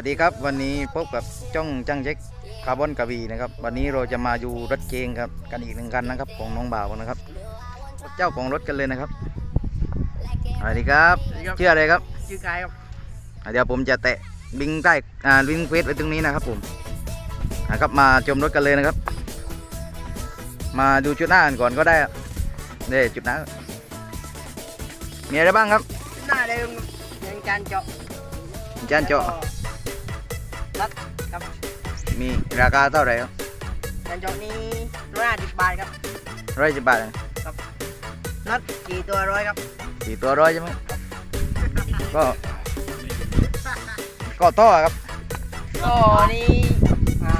วัสดีครับวันนี้พบกับจ้องจังเช็คคาร์บอนกระบี่นะครับ วันนี้เราจะมาดูรถเจงครับกันอีกหนึ่งคันนะครับของน้องบ่าวนะครับ เจ้าของรถกันเลยนะครับสวัสดีครับสวัสดีครับชื่ออะไรครับชื่อกายครับอะเดี๋ยวผมจะแตะลิงก์ใต้อ่าลิงก์เฟซไว้ตรงนี้นะครับผมนะครับมาชมรถกันเลยนะครับ มาดูชุดหน้ากันก่อนก็ได้อะนี่จุดหน้ามีอะไรบ้างครับหน้าเดิมยังการเจาะจานเจาะรัด ครับมีราคาเท่าไหร่ครับการเจาะนี้ร้อยห้าสิบบาทครับร้อยสิบบาทนะนัดกี่ตัวร้อยครับสี่ตัวร้อยใช่ไหมก็ก็ต่อครับก็นี่อ่า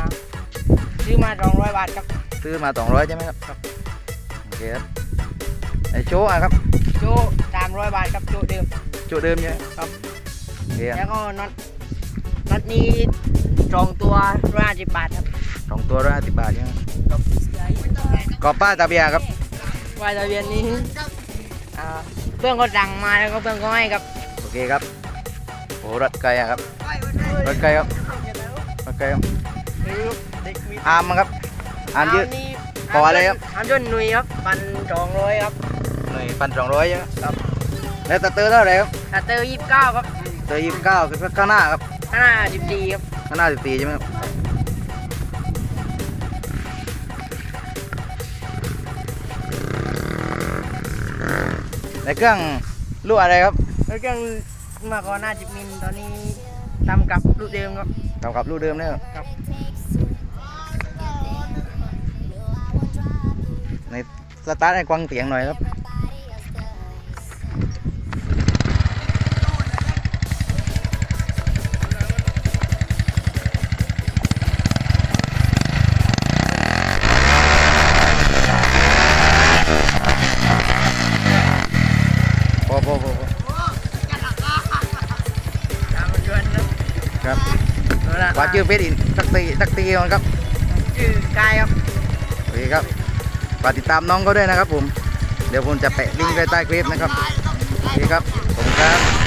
ซื้อมาสองร้อยบาทครับซื้อมาสองร้อยใช่ไหมครับโอเคครับไอโชว์อะครับโจสามร้อยบาทครับโจเดิมโชว์เดิมใช่ไหมครับโอเคคแล้รับวก็น็อตน็อตนี้ สองตัวร้อยห้าสิบบาทครับสองตัวร้อยห้าสิบบาทใช่ไหมกรอบป้ายตาเบียร์ครับวายทะเบียนนี้อ่าเพื่อนก็สั่งมาแล้วก็เพื่อนก็ให้ครับโอเคครับโอ้รถไกลอะครับรถไกลครับรถไกลครับอาร์มครับอาร์มยืดนี่ขออะไรครับอาร์มยืดหนุยครับพันสองร้อยครับหน่วยพันสองร้อยใช่ไหมครับแล้วตะเตอร์เท่าไหร่ครับสเตอร์ยี่สิบเก้าครับเตอร์ยี่สิบเก้าคือข้างหน้าครับข้าง หน้าสิบสี่ครับข้างหน้าสิบสี่ใช่ไหมครับในเครื่องลูกอะไรครับแล้วเครื่องมาก่อนหน้าจิบมิลตอนนี้ทำกับรูปเดิมครับทำกับลูกเดิมเนี่ยครับ ในสตาร์ทให้กวางเสียงหน่อยครับ พอพอพอพอตามมันชวนนะครับเอาละว่าชื่อเฟซอินสักตีสักตีก่อนครับชื่อกายครับโอเคครับฝากติดตามน้องเขาด้วยนะครับผม เดี๋ยวผมจะแปะลิงก์ไว้ใต้คลิปนะครับโอเคครับผมครับ